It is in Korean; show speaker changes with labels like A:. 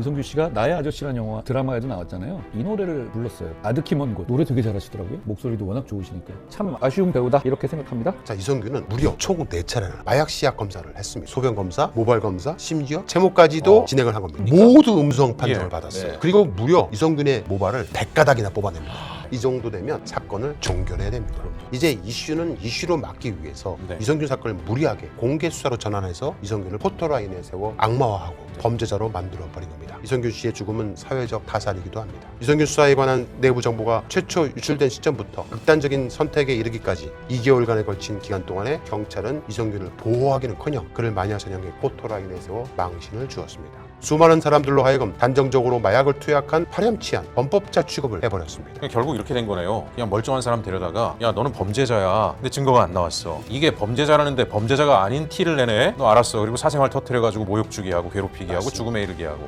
A: 이성규 씨가 나의 아저씨라는 영화 드라마에도 나왔잖아요. 이 노래를 불렀어요. 아득히 먼 곳. 노래 되게 잘하시더라고요. 목소리도 워낙 좋으시니까. 참 아쉬운 배우다 이렇게 생각합니다.
B: 자 이성규는 무려 총 4차례나 마약 시약 검사를 했습니다. 소변 검사, 모발 검사, 심지어 제모까지도
C: 어.
B: 진행을 한 겁니다. 모두 음성 판정을
C: 예.
B: 받았어요.
C: 네.
B: 그리고 무려 이성균의 모발을 100가닥이나 뽑아냅니다. 이 정도 되면 사건을 종결해야 됩니다. 이제 이슈는 이슈로 막기 위해서
C: 네.
B: 이성균 사건을 무리하게 공개 수사로 전환해서 이성균을 포토라인에 세워 악마화하고 범죄자로 만들어 버린 겁니다. 이성균 씨의 죽음은 사회적 타살이기도 합니다. 이성균 수사에 관한 내부 정보가 최초 유출된 시점부터 극단적인 선택에 이르기까지 2개월간에 걸친 기간 동안에 경찰은 이성균을 보호하기는커녕 그를 마녀사냥의 포토라인에 세워 망신을 주었습니다. 수많은 사람들로 하여금 단정적으로 마약을 투약한 파렴치한 범법자 취급을 해버렸습니다.
C: 결국 이렇게 된 거네요. 그냥 멀쩡한 사람 데려다가 야 너는 범죄자야. 근데 증거가 안 나왔어. 이게 범죄자라는데 범죄자가 아닌 티를 내네. 너 알았어. 그리고 사생활 터트려가지고 모욕 주게 하고 괴롭히게 하고
B: 맞습니다.
C: 죽음에 이르게 하고.